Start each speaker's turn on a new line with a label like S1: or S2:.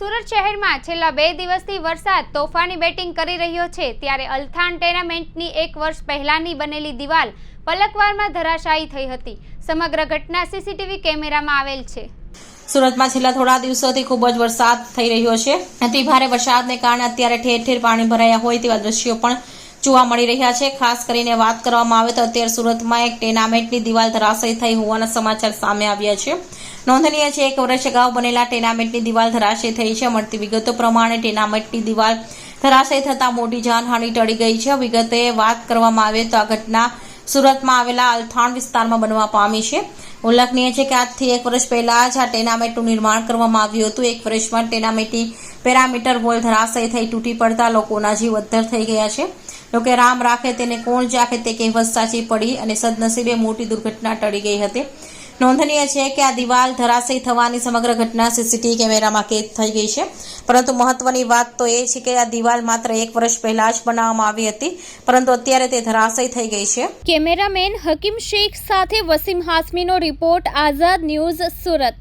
S1: સુરત શહેરમાં છેલ્લા બે દિવસથી વરસાદ, તોફાની બેટિંગ કરી રહ્યો છે. ત્યારે અલથાણ ટેર્નામેન્ટની એક વર્ષ પહેલાની બનેલી દિવાલ પલકવારમાં ધરાશાયી થઈ હતી. સમગ્ર ઘટના સીસીટીવી કેમેરામાં આવેલ છે.
S2: સુરતમાં છેલ્લા થોડા દિવસોથી ખૂબ જ વરસાદ થઈ રહ્યો છે. અતિ ભારે વરસાદને કારણે અત્યારે ઠેર ઠેર પાણી ભરાયા હોય તેવા દ્રશ્યો પણ જોવા મળી રહ્યા છે. ખાસ કરીને વાત કરવામાં આવે તો અત્યારે સુરતમાં એક ટેનામેન્ટની દિવાલ ધરાશયી થઈ હોવાના સમાચાર સામે આવ્યા છે. નોંધનીય છે એક વર્ષ અગાઉ બનેલા ટેનામેન્ટની દિવાલ ધરાશયી થઈ છે. મળતી વિગતો પ્રમાણે ટેનામેન્ટની દિવાલ ધરાશયી થતાં મોટી જાનહાનિ ટળી ગઈ છે. વિગતે વાત કરવામાં આવે તો આ ઘટના સુરતમાં આવેલા અલથાણ વિસ્તારમાં બનવા પામી છે. ઉલ્લેખનીય છે કે આજથી એક વર્ષ પહેલા જ આ ટેનામેટનું નિર્માણ કરવામાં આવ્યું હતું. એક વર્ષમાં ટેનામેટી પેરામીટર વોલ ધરાશય થઈ તૂટી પડતા લોકોના જીવ અદ્ધર થઈ ગયા છે. જોકે રામ રાખે તેને કોણ જાખે તે કહેવત સાચી પડી અને સદનસીબે મોટી દુર્ઘટના ટળી ગઈ હતી. નોંધનીય છે કે આ દિવાલ ધરાશયી થવાની સમગ્ર ઘટના સીસીટીવી કેમેરામાં કેદ થઈ ગઈ છે. પરંતુ મહત્વની વાત તો એ છે કે આ દિવાલ માત્ર એક વર્ષ પહેલા જ બનાવવામાં આવી હતી, પરંતુ અત્યારે તે ધરાશયી થઈ ગઈ છે.
S1: કેમેરામેન હકીમ શેખ સાથે વસીમ હાસમીનો રિપોર્ટ, આઝાદ ન્યૂઝ સુરત.